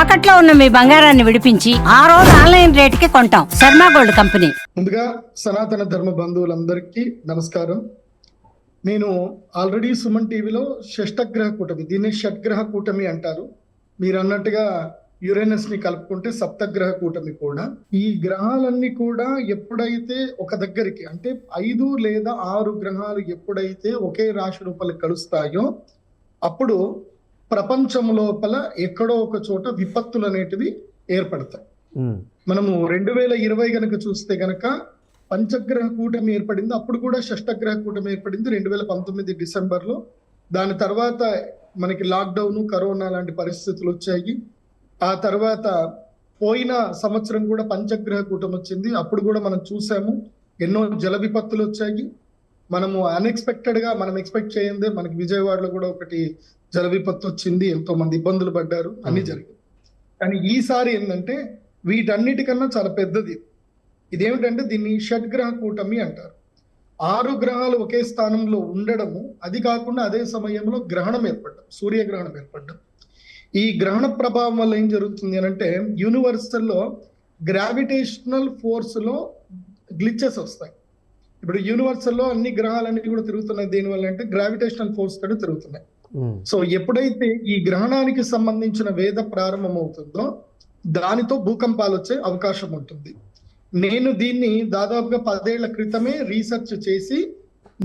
తాకట్లో ఉన్న మీ బంగారాన్ని విడిపించి ఆ రోజు ఆన్లైన్ రేటుకి కొంటాం. Sharma gold company. ముందుగా సనాతన ధర్మ బంధువులందరికీ నమస్కారం. నేను ఆల్రెడీ సుమన్ టీవీలో షష్టగ్రహ కూటమి దీన్ని షడ్గ్రహ కూటమి అంటారు. మీరు అన్నట్టుగా యురేనస్ని కలుపుకుంటే సప్తగ్రహ కూటమి కూడా. ఈ గ్రహాలన్నీ కూడా ఎప్పుడైతే ఒక దగ్గరికి అంటే ఐదు లేదా ఆరు గ్రహాలు ఎప్పుడైతే ఒకే రాశి రూపాలు కలుస్తాయో అప్పుడు ప్రపంచం లోపల ఎక్కడో ఒక చోట విపత్తులు అనేటివి ఏర్పడతాయి. మనము రెండు వేల ఇరవై గనక చూస్తే గనక పంచగ్రహ కూటమి ఏర్పడింది. అప్పుడు కూడా షష్టగ్రహ కూటమి ఏర్పడింది రెండు వేల పంతొమ్మిది డిసెంబర్లో. దాని తర్వాత మనకి లాక్డౌన్ కరోనా లాంటి పరిస్థితులు వచ్చాయి. ఆ తర్వాత పోయిన సంవత్సరం కూడా పంచగ్రహ కూటమి వచ్చింది. అప్పుడు కూడా మనం చూసాము ఎన్నో జల విపత్తులు వచ్చాయి. మనము అన్ఎక్స్పెక్టెడ్గా మనం ఎక్స్పెక్ట్ చేయందే మనకి విజయవాడలో కూడా ఒకటి జల విపత్తు వచ్చింది ఎంతో మంది ఇబ్బందులు పడ్డారు అన్ని జరిగింది. కానీ ఈసారి ఏంటంటే వీటన్నిటికన్నా చాలా పెద్దది. ఇదేమిటంటే దీన్ని షడ్గ్రహ కూటమి అంటారు. ఆరు గ్రహాలు ఒకే స్థానంలో ఉండడము అది కాకుండా అదే సమయంలో గ్రహణం ఏర్పడడం సూర్యగ్రహణం ఏర్పడడం. ఈ గ్రహణ ప్రభావం వల్ల ఏం జరుగుతుంది అని అంటే యూనివర్సల్లో గ్రావిటేషనల్ ఫోర్స్లో గ్లిచెస్ వస్తాయి. ఇప్పుడు యూనివర్సల్లో అన్ని గ్రహాలన్నీ కూడా తిరుగుతున్నాయి. దేనివల్ల అంటే గ్రావిటేషనల్ ఫోర్స్ తోటి తిరుగుతున్నాయి. సో ఎప్పుడైతే ఈ గ్రహణానికి సంబంధించిన వేద ప్రారంభం అవుతుందో దానితో భూకంపాలు వచ్చే అవకాశం ఉంటుంది. నేను దీన్ని దాదాపుగా పదేళ్ళ క్రితమే రీసెర్చ్ చేసి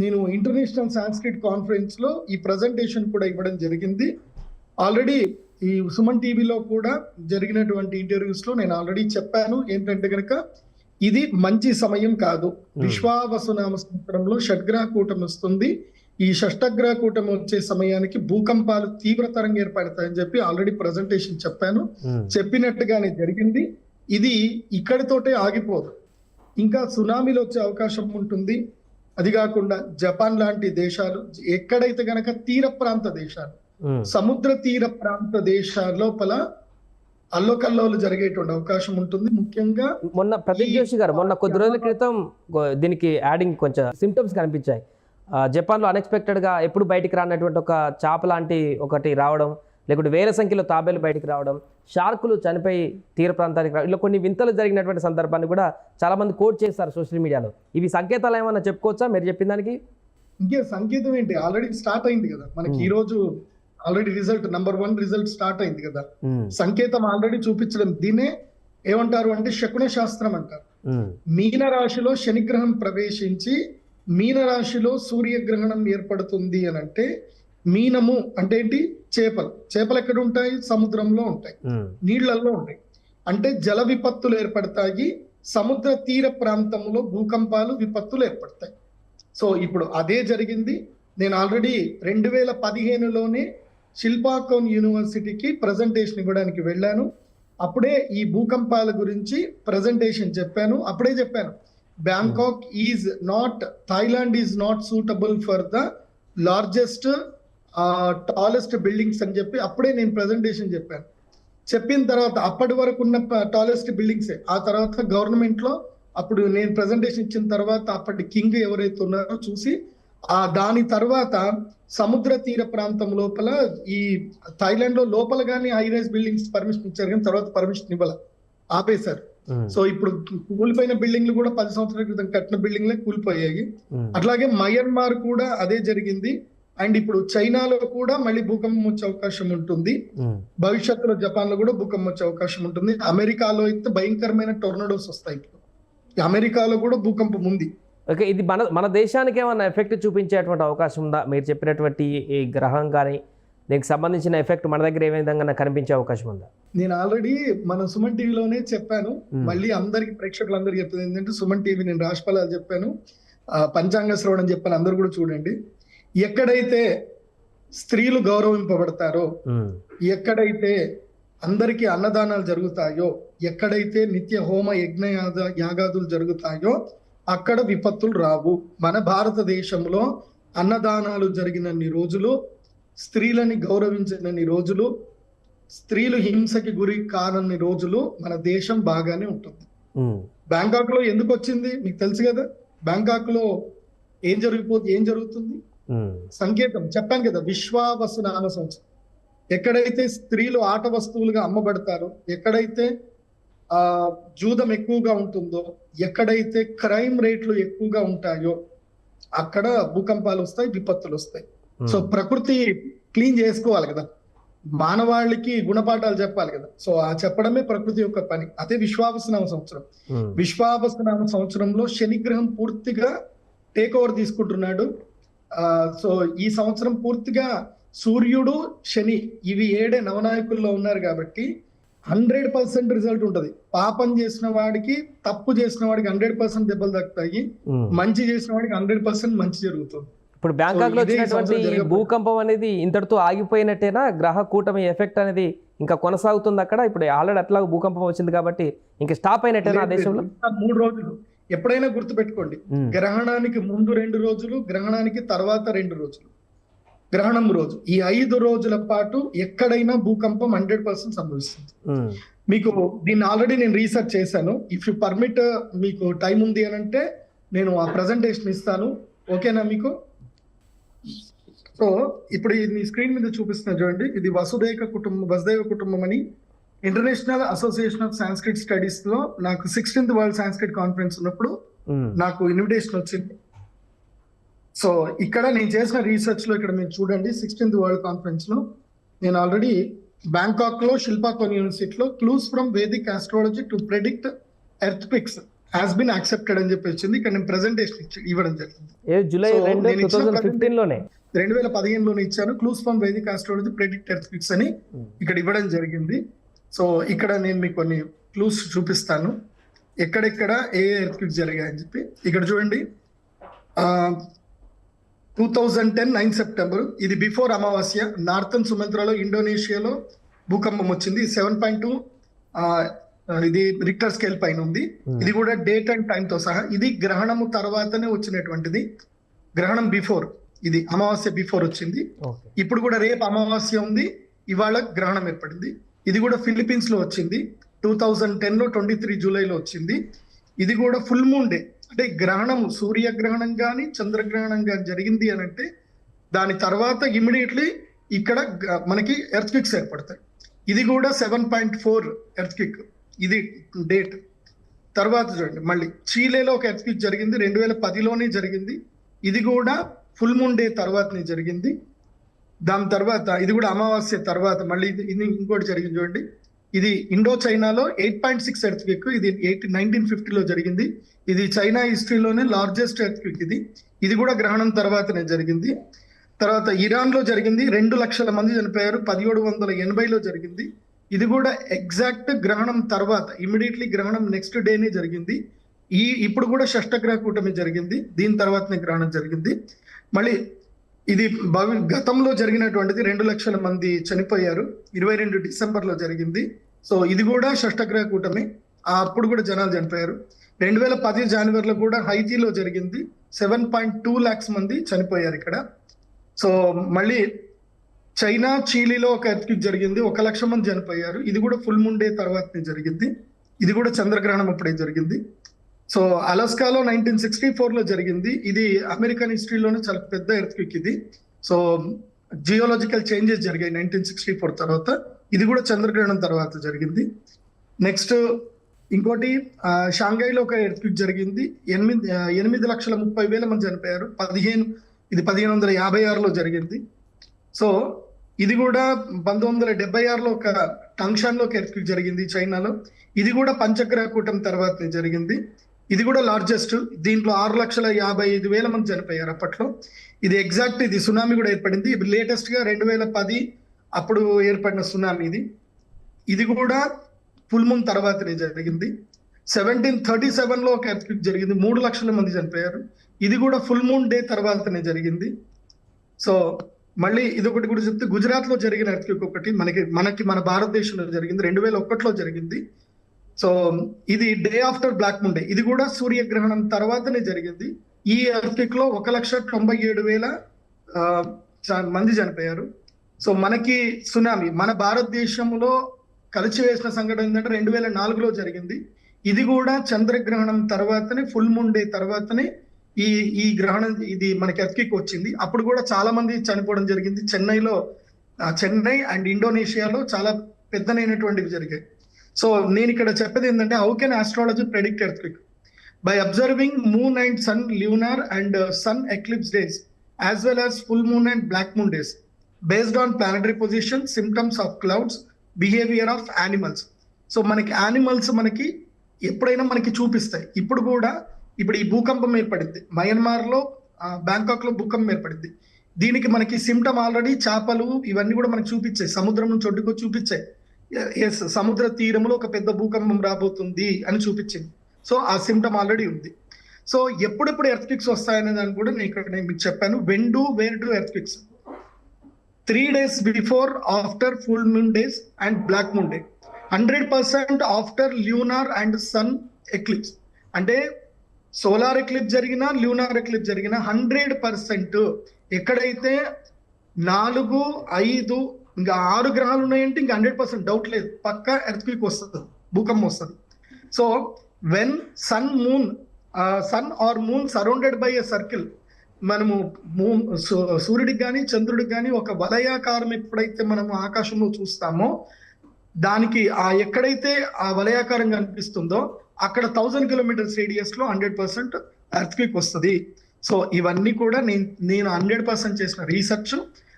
నేను ఇంటర్నేషనల్ సాంస్క్రిట్ కాన్ఫరెన్స్లో ఈ ప్రజెంటేషన్ కూడా ఇవ్వడం జరిగింది. ఆల్రెడీ ఈ సుమన్ టీవీలో కూడా జరిగినటువంటి ఇంటర్వ్యూస్లో నేను ఆల్రెడీ చెప్పాను. ఏంటంటే కనుక ఇది మంచి సమయం కాదు. విశ్వావసునామ సంవత్సరంలో షడ్గ్రహ కూటమి వస్తుంది. ఈ షష్టగ్రహ కూటమి వచ్చే సమయానికి భూకంపాలు తీవ్రతరంగా ఏర్పడతాయని చెప్పి ఆల్రెడీ ప్రజెంటేషన్ చెప్పాను. చెప్పినట్టుగానే జరిగింది. ఇది ఇక్కడితోటే ఆగిపోదు. ఇంకా సునామీలు వచ్చే అవకాశం ఉంటుంది. అది కాకుండా జపాన్ లాంటి దేశాలు ఎక్కడైతే గనక తీర ప్రాంత దేశాలు సముద్ర తీర ప్రాంత దేశాల లోపల అల్లోకల్లోలు జరిగేటువంటి అవకాశం ఉంటుంది. ముఖ్యంగా మొన్న ప్రదీప్ జోషి గారు మొన్న కొద్ది రోజుల క్రితం దీనికి యాడింగ్ కొంచెం సిమ్టమ్స్ కనిపించాయి. జపాన్లో unexpected గా ఎప్పుడు బయటికి రానటువంటి ఒక చాప లాంటి ఒకటి రావడం లేకుంటే వేల సంఖ్యలో తాబేలు బయటికి రావడం షార్కులు చనిపోయి తీర ప్రాంతానికి రావడం ఇలా కొన్ని వింతలు జరిగినటువంటి సందర్భాన్ని కూడా చాలా మంది కోట్ చేస్తారు సోషల్ మీడియాలో ఇవి సంకేతాలు ఏమన్నా చెప్పుకోవచ్చా? మీరు చెప్పిన దానికి? ఇంకే సంకేతం ఏంటి? ఆల్రెడీ స్టార్ట్ అయింది కదా. మనకి ఈ రోజు already result number one result start అయింది కదా. సంకేతం ఆల్రెడీ చూపించడం. దీన్నే ఏమంటారు అంటే శకున శాస్త్రం అంటారు. మీన రాశిలో శనిగ్రహం ప్రవేశించి మీన రాశిలో సూర్యగ్రహణం ఏర్పడుతుంది అని అంటే మీనము అంటే ఏంటి? చేపలు. చేపలు ఎక్కడ ఉంటాయి? సముద్రంలో ఉంటాయి. ఉమ్, నీళ్ళలో ఉంటాయి. అంటే జల విపత్తులు ఏర్పడతాయి. సముద్ర తీర ప్రాంతంలో భూకంపాలు విపత్తులు ఏర్పడతాయి. సో ఇప్పుడు అదే జరిగింది. నేను ఆల్రెడీ రెండు వేల పదిహేనులోనే శిల్పాకోన్ యూనివర్సిటీకి ప్రజెంటేషన్ ఇవ్వడానికి వెళ్ళాను. అప్పుడే ఈ భూకంపాల గురించి ప్రజెంటేషన్ చెప్పాను. అప్పుడే చెప్పాను Bangkok is not Thailand is not suitable for the largest tallest buildings అని చెప్పి అప్పుడే నేను ప్రజెంటేషన్ చెప్పాను. చెప్పిన తర్వాత అప్పటి వరకు ఉన్న టాలెస్ట్ బిల్డింగ్స్ ఆ తర్వాత గవర్నమెంట్లో అప్పుడు నేను ప్రజెంటేషన్ ఇచ్చిన తర్వాత అప్పటి కింగ్ ఎవరైతే ఉన్నారో చూసి ఆ దాని తర్వాత సముద్ర తీర ప్రాంతం లోపల ఈ థాయిలాండ్లో లోపల కానీ హై రైజ్ బిల్డింగ్స్ పర్మిషన్ ఇచ్చారు కానీ తర్వాత పర్మిషన్ ఇవ్వాల ఆపేశారు. సో ఇప్పుడు కూలిపోయిన బిల్డింగ్లు కూడా పది సంవత్సరాల క్రితం కట్టిన బిల్డింగ్లే కూలిపోయాయి. అట్లాగే మయన్మార్ కూడా అదే జరిగింది. అండ్ ఇప్పుడు చైనాలో కూడా మళ్ళీ భూకంపం వచ్చే అవకాశం ఉంటుంది. భవిష్యత్తులో జపాన్లో కూడా భూకంపం వచ్చే అవకాశం ఉంటుంది. అమెరికాలో అయితే భయంకరమైన టొర్నడోస్ వస్తాయి. ఇప్పుడు అమెరికాలో కూడా భూకంపం ఉంది. ఓకే ఇది మన మన దేశానికి ఏమైనా ఎఫెక్ట్ చూపించేటువంటి అవకాశం ఉందా? మీరు చెప్పినటువంటి ఈ గ్రహం కానీ దీనికి సంబంధించిన ఎఫెక్ట్ మన దగ్గర ఏ విధంగా కనిపించే అవకాశం ఉందా? నేను ఆల్రెడీ మన సుమన్ టీవీలోనే చెప్పాను. మళ్ళీ అందరికి ప్రేక్షకులందరికీ చెప్పింది ఏంటంటే సుమన్ టీవీ నేను రాష్ట్రాలు చెప్పాను. పంచాంగ శ్రవణం చెప్పాను. అందరు కూడా చూడండి. ఎక్కడైతే స్త్రీలు గౌరవింపబడతారో ఎక్కడైతే అందరికీ అన్నదానాలు జరుగుతాయో ఎక్కడైతే నిత్య హోమ యజ్ఞ యాగ- యాగాదులు జరుగుతాయో అక్కడ విపత్తులు రావు. మన భారతదేశంలో అన్నదానాలు జరిగినన్ని రోజులు స్త్రీలని గౌరవించినన్ని రోజులు స్త్రీలు హింసకి గురి కానన్ని రోజులు మన దేశం బాగానే ఉంటుంది. బ్యాంకాక్లో ఎందుకు వచ్చింది? మీకు తెలుసు కదా. బ్యాంకాక్లో ఏం జరిగిపోతుంది ఏం జరుగుతుంది? సంకేతం. చెప్పాను కదా విశ్వావసు నామ సంవత్సరం. ఎక్కడైతే స్త్రీలు ఆట వస్తువులుగా అమ్మబడతారో ఎక్కడైతే జూదం ఎక్కువగా ఉంటుందో ఎక్కడైతే క్రైమ్ రేట్లు ఎక్కువగా ఉంటాయో అక్కడ భూకంపాలు వస్తాయి విపత్తులు వస్తాయి. సో ప్రకృతి క్లీన్ చేసుకోవాలి కదా. మానవాళికి గుణపాఠాలు చెప్పాలి కదా. సో ఆ చెప్పడమే ప్రకృతి యొక్క పని. అదే విశ్వావసనామ సంవత్సరం. విశ్వావసనామ సంవత్సరంలో శని గ్రహం పూర్తిగా టేక్ ఓవర్ తీసుకుంటున్నాడు. ఆ సో ఈ సంవత్సరం పూర్తిగా సూర్యుడు శని ఇవి ఏడే నవనాయకుల్లో ఉన్నారు కాబట్టి హండ్రెడ్ పర్సెంట్ రిజల్ట్ ఉంటది. పాపం చేసిన వాడికి తప్పు చేసిన వాడికి హండ్రెడ్ పర్సెంట్ దెబ్బలు దక్కుతాయి ఉమ్. మంచి చేసిన వాడికి హండ్రెడ్ పర్సెంట్ మంచి జరుగుతుంది. ఇప్పుడు బ్యాంకాక్లో వచ్చినటువంటి భూకంపం అనేది ఇంతటితో ఆగిపోయినట్టేనా? గ్రహ కూటమి ఎఫెక్ట్ అనేది ఇంకా కొనసాగుతుంది అక్కడ? ఇప్పుడు ఆల్రెడీ అట్లా భూకంపం వచ్చింది కాబట్టి ఇంకా స్టాప్ అయినట్టేనా ఆ దేశంలో? మూడు రోజులు. ఎప్పుడైనా గుర్తుపెట్టుకోండి. ఉమ్, గ్రహణానికి ముందు రెండు రోజులు గ్రహణానికి తర్వాత రెండు రోజులు. గ్రహణం రోజు. ఈ ఐదు రోజుల పాటు ఎక్కడైనా భూకంపం హండ్రెడ్ పర్సెంట్ సంభవిస్తుంది. ఉమ్, మీకు దీన్ని ఆల్రెడీ నేను రీసెర్చ్ చేశాను. ఇఫ్ యు పర్మిట్ మీకు టైం ఉంది అని అంటే నేను ఆ ప్రజెంటేషన్ ఇస్తాను. ఓకేనా మీకు? సో ఇప్పుడు ఇది స్క్రీన్ మీద చూపిస్తున్నా చూడండి. ఇది వసుదైక కుటుంబం వసుదైవ కుటుంబం అని ఇంటర్నేషనల్ అసోసియేషన్ ఆఫ్ సాంస్క్రిట్ స్టడీస్లో నాకు సిక్స్టీన్త్ వరల్డ్ సాంస్క్రిట్ కాన్ఫరెన్స్ ఉన్నప్పుడు ఉమ్, నాకు ఇన్విటేషన్ వచ్చింది. సో ఇక్కడ నేను చేసిన రీసెర్చ్లో ఇక్కడ మీరు చూడండి సిక్స్టీన్త్ వరల్డ్ కాన్ఫరెన్స్లో నేను ఆల్రెడీ బ్యాంకాక్లో శిల్పాకోన్ యూనివర్సిటీలో clues from Vedic astrology to predict earthquakes has been accepted అని చెప్పి వచ్చింది. ఇక్కడ నేను ప్రెజెంటేషన్ ఇవ్వడం జరిగింది. జూలై రెండు వేల పదిహేనులోనే? ఇచ్చాను. Clues from Vedic astrology predict earthquakes అని ఇక్కడ ఇవ్వడం జరిగింది. సో ఇక్కడ నేను మీకు కొన్ని క్లూస్ చూపిస్తాను. ఎక్కడెక్కడ ఏ ఎర్త్ క్విక్స్ జరిగాయని చెప్పి. ఇక్కడ చూడండి. Two thousand ten nine September ఇది బిఫోర్ అమావాస్య నార్థన్ సుమంత్రాలో ఇండోనేషియాలో భూకంపం వచ్చింది. సెవెన్ పాయింట్ టూ ఇది రిక్టర్ స్కేల్ పైన ఉంది. ఇది కూడా డేట్ అండ్ టైం తో సహా. ఇది గ్రహణము తర్వాతనే వచ్చినటువంటిది. గ్రహణం బిఫోర్ ఇది అమావాస్య బిఫోర్ వచ్చింది. ఇప్పుడు కూడా రేపు అమావాస్య ఉంది. ఇవాళ గ్రహణం ఏర్పడింది. ఇది కూడా ఫిలిపీన్స్లో వచ్చింది. టూ థౌజండ్ టెన్లో ట్వంటీ త్రీ జూలైలో వచ్చింది. ఇది కూడా ఫుల్ మూన్ డే అంటే గ్రహణం సూర్యగ్రహణం కానీ చంద్రగ్రహణం కానీ జరిగింది అని అంటే దాని తర్వాత ఇమీడియట్లీ ఇక్కడ మనకి ఎర్త్ క్విక్స్ ఏర్పడతాయి. ఇది కూడా seven point four earthquake ఇది డేట్ తర్వాత చూడండి మళ్ళీ చీలేలో ఒక ఎర్త్ క్విక్ జరిగింది రెండు వేల పదిలోనే జరిగింది. ఇది కూడా ఫుల్ మూన్ డే తర్వాతనే జరిగింది. దాని తర్వాత ఇది కూడా అమావాస్య తర్వాత మళ్ళీ ఇది ఇది ఇంకోటి జరిగింది చూడండి. ఇది ఇండో చైనాలో eight point six earthquake ఇది ఎయిట్ నైన్టీన్ ఫిఫ్టీలో జరిగింది. ఇది చైనా హిస్టరీలోనే లార్జెస్ట్ ఎర్త్ క్విక్ ఇది. ఇది కూడా గ్రహణం తర్వాతనే జరిగింది. తర్వాత ఇరాన్లో జరిగింది రెండు లక్షల మంది చనిపోయారు పదిహేడు వందల ఎనభైలో జరిగింది. ఇది కూడా ఎగ్జాక్ట్ గ్రహణం తర్వాత ఇమీడియట్లీ గ్రహణం నెక్స్ట్ డేనే జరిగింది. ఈ ఇప్పుడు కూడా షష్టగ్రహ కూటమి జరిగింది దీని తర్వాతనే గ్రహణం జరిగింది. మళ్ళీ ఇది భవి గతంలో జరిగినటువంటిది రెండు లక్షల మంది చనిపోయారు ఇరవై రెండు డిసెంబర్లో జరిగింది. సో ఇది కూడా షష్టగ్రహ కూటమి. ఆ అప్పుడు కూడా జనాలు చనిపోయారు. రెండు వేల పది జనవరిలో కూడా హైతీలో జరిగింది. సెవెన్ పాయింట్ టూ ల్యాక్స్ మంది చనిపోయారు ఇక్కడ. సో మళ్ళీ చైనా చీలీలో ఒక ఎర్త్క్విక్ జరిగింది. ఒక లక్ష మంది చనిపోయారు. ఇది కూడా ఫుల్ మూన్ డే తర్వాతనే జరిగింది. ఇది కూడా చంద్రగ్రహణం అప్పుడే జరిగింది. సో అలస్కాలో నైన్టీన్ సిక్స్టీ ఫోర్లో జరిగింది. ఇది అమెరికన్ హిస్టరీలోనే చాలా పెద్ద ఎర్త్క్విక్ ఇది. సో జియోలాజికల్ చేంజెస్ జరిగాయి నైన్టీన్ సిక్స్టీ ఫోర్ తర్వాత. ఇది కూడా చంద్రగ్రహణం తర్వాత జరిగింది. నెక్స్ట్ ఇంకోటి షాంఘైలో ఒక ఎర్త్క్విక్ జరిగింది. ఎనిమిది ఎనిమిది లక్షల ముప్పై వేల మంది చనిపోయారు. పదిహేను ఇది పదిహేను వందల యాభై ఆరులో జరిగింది. సో ఇది కూడా పంతొమ్మిది వందల డెబ్బై ఆరులో ఒక టంక్షన్లో ఒక ఎర్త్క్విక్ జరిగింది చైనాలో. ఇది కూడా పంచగ్రహ కూటమి తర్వాత జరిగింది. ఇది కూడా లార్జెస్ట్ దీంట్లో ఆరు లక్షల యాభై ఐదు వేల మంది చనిపోయారు అప్పట్లో. ఇది ఎగ్జాక్ట్ ఇది సునామీ కూడా ఏర్పడింది. ఇది రెండు వేల పది అప్పుడు ఏర్పడిన సునామీ ఇది. ఇది కూడా ఫుల్ మూన్ తర్వాతనే జరిగింది. సెవెంటీన్ థర్టీ సెవెన్లో ఒక ఎర్త్క్విక్ జరిగింది. మూడు లక్షల మంది చనిపోయారు. ఇది కూడా ఫుల్ మూన్ డే తర్వాతనే జరిగింది. సో మళ్ళీ ఇది ఒకటి కూడా చెప్తే గుజరాత్లో జరిగిన ఎర్త్క్విక్ ఒకటి మనకి మనకి మన భారతదేశంలో జరిగింది. రెండు వేల ఒకటిలో జరిగింది. సో ఇది day after black moon day. ఇది కూడా సూర్యగ్రహణం తర్వాతనే జరిగింది. ఈ ఎర్త్క్విక్లో ఒక లక్ష తొంభై ఏడు వేల మంది చనిపోయారు. సో మనకి సునామీ మన భారతదేశంలో కలిచివేసిన సంఘటన ఏంటంటే రెండు వేల నాలుగులో జరిగింది. ఇది కూడా చంద్రగ్రహణం తర్వాతనే ఫుల్ మూన్ డే తర్వాతనే ఈ ఈ గ్రహణం ఇది మనకి ఎత్కికి వచ్చింది. అప్పుడు కూడా చాలా మంది చనిపోవడం జరిగింది. చెన్నైలో చెన్నై అండ్ ఇండోనేషియాలో చాలా పెద్దనైనటువంటివి జరిగాయి. సో నేను ఇక్కడ చెప్పేది ఏంటంటే how can astrology predict earthquake by observing moon and sun lunar and sun eclipse days as well as full moon and black moon days based on planetary position symptoms of clouds behaviour of animals so మనకి animals మనకి ఎప్పుడైనా మనకి చూపిస్తాయి. ఇప్పుడు కూడా ఇప్పుడు ఈ భూకంపం ఏర్పడింది. మయన్మార్లో బ్యాంకాక్లో భూకంపం ఏర్పడింది. దీనికి మనకి సిమ్టమ్ ఆల్రెడీ చేపలు ఇవన్నీ కూడా మనకి చూపించాయి. సముద్రం నుంచి ఒడ్డుకో చూపించాయి. ఎస్ సముద్ర తీరంలో ఒక పెద్ద భూకంపం రాబోతుంది అని చూపించింది. సో ఆ సిమ్టమ్ ఆల్రెడీ ఉంది. సో ఎప్పుడెప్పుడు ఎర్త్క్విక్స్ వస్తాయనే దాన్ని కూడా నేను ఇక్కడ నేను మీకు చెప్పాను. When do where do earthquakes three days before after full moon days and black moon day hundred percent after lunar and sun eclipse అంటే సోలార్ ఎక్లిప్ జరిగినా ల్యూనార్ ఎక్లిప్ జరిగినా హండ్రెడ్ పర్సెంట్ ఎక్కడైతే నాలుగు ఐదు ఇంకా ఆరు గ్రహాలు ఉన్నాయంటే ఇంకా హండ్రెడ్ పర్సెంట్ డౌట్ లేదు. పక్కా ఎర్త్క్విక్ వస్తుంది భూకంపం వస్తుంది. So when sun moon sun or moon surrounded by a circle మనము సూ- సూర్యుడికి కానీ చంద్రుడికి కానీ ఒక వలయాకారం ఎప్పుడైతే మనము ఆకాశంలో చూస్తామో దానికి ఆ ఎక్కడైతే ఆ వలయాకారం కనిపిస్తుందో అక్కడ థౌజండ్ కిలోమీటర్స్ రేడియస్లో హండ్రెడ్ పర్సెంట్ ఎర్త్క్విక్ వస్తుంది. సో ఇవన్నీ కూడా నేను నేను హండ్రెడ్ పర్సెంట్ చేసిన రీసెర్చ్.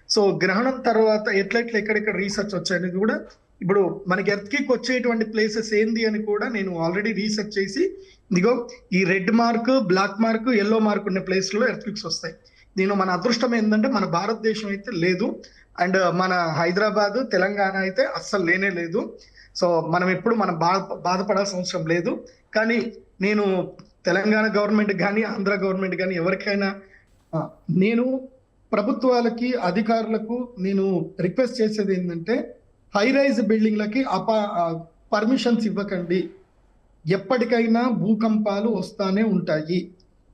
సో గ్రహణం తర్వాత ఎట్లెట్లా ఎక్కడెక్కడ రీసెర్చ్ వచ్చాయని కూడా ఇప్పుడు మనకి ఎర్త్క్విక్ వచ్చేటువంటి ప్లేసెస్ ఏంది అని కూడా నేను ఆల్రెడీ రీసెర్చ్ చేసి ఇదిగో ఈ red mark black mark yellow mark ఉండే ప్లేస్లో ఎర్త్క్విక్స్ వస్తాయి. నేను మన అదృష్టం ఏంటంటే మన భారతదేశం అయితే లేదు. అండ్ మన హైదరాబాద్ తెలంగాణ అయితే అస్సలు లేనే లేదు. సో మనం ఎప్పుడు మనం బాధ బాధపడాల్సిన అవసరం లేదు. కానీ నేను తెలంగాణ గవర్నమెంట్ కానీ ఆంధ్ర గవర్నమెంట్ కానీ ఎవరికైనా నేను ప్రభుత్వాలకి అధికారులకు నేను రిక్వెస్ట్ చేసేది ఏంటంటే హై రైజ్ బిల్డింగ్లకి అపా పర్మిషన్స్ ఇవ్వకండి. ఎప్పటికైనా భూకంపాలు వస్తానే ఉంటాయి.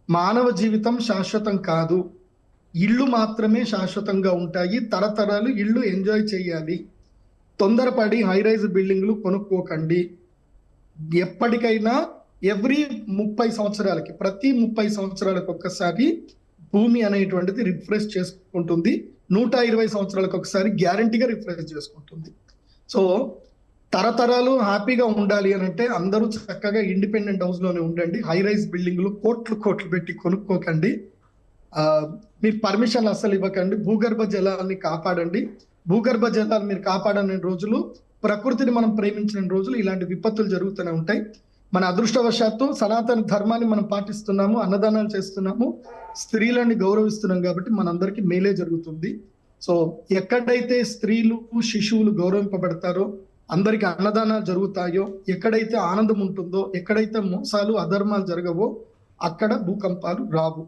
మానవ జీవితం శాశ్వతం కాదు. ఇళ్ళు మాత్రమే శాశ్వతంగా ఉంటాయి. తరతరాలు ఇళ్ళు ఎంజాయ్ చేయాలి. తొందరపడి హైరైజ్ బిల్డింగ్లు కొనుక్కోకండి. ఎప్పటికైనా ఎవ్రీ ముప్పై సంవత్సరాలకి ప్రతి ముప్పై సంవత్సరాలకు ఒక్కసారి భూమి అనేటువంటిది రిఫ్రెష్ చేసుకుంటుంది. నూట ఇరవై సంవత్సరాలకు ఒకసారి గ్యారంటీగా రిఫ్రెష్ చేసుకుంటుంది. సో తరతరాలు హ్యాపీగా ఉండాలి అని అంటే అందరూ చక్కగా ఇండిపెండెంట్ హౌస్లోనే ఉండండి. హై రైజ్ బిల్డింగ్లు కోట్లు కోట్లు పెట్టి కొనుక్కోకండి. మీరు పర్మిషన్ అస్సలు ఇవ్వకండి. భూగర్భ జలాన్ని కాపాడండి. భూగర్భ జలాలు మీరు కాపాడని రోజులు ప్రకృతిని మనం ప్రేమించిన రోజులు ఇలాంటి విపత్తులు జరుగుతూనే ఉంటాయి. మన అదృష్టవశాత్తు సనాతన ధర్మాన్ని మనం పాటిస్తున్నాము అన్నదానాలు చేస్తున్నాము స్త్రీలని గౌరవిస్తున్నాం కాబట్టి మనందరికీ మేలే జరుగుతుంది. సో ఎక్కడైతే స్త్రీలు శిశువులు గౌరవింపబడతారో అందరికి అన్నదానాలు జరుగుతాయో ఎక్కడైతే ఆనందం ఉంటుందో ఎక్కడైతే మోసాలు అధర్మాలు జరగవో అక్కడ భూకంపాలు రావు.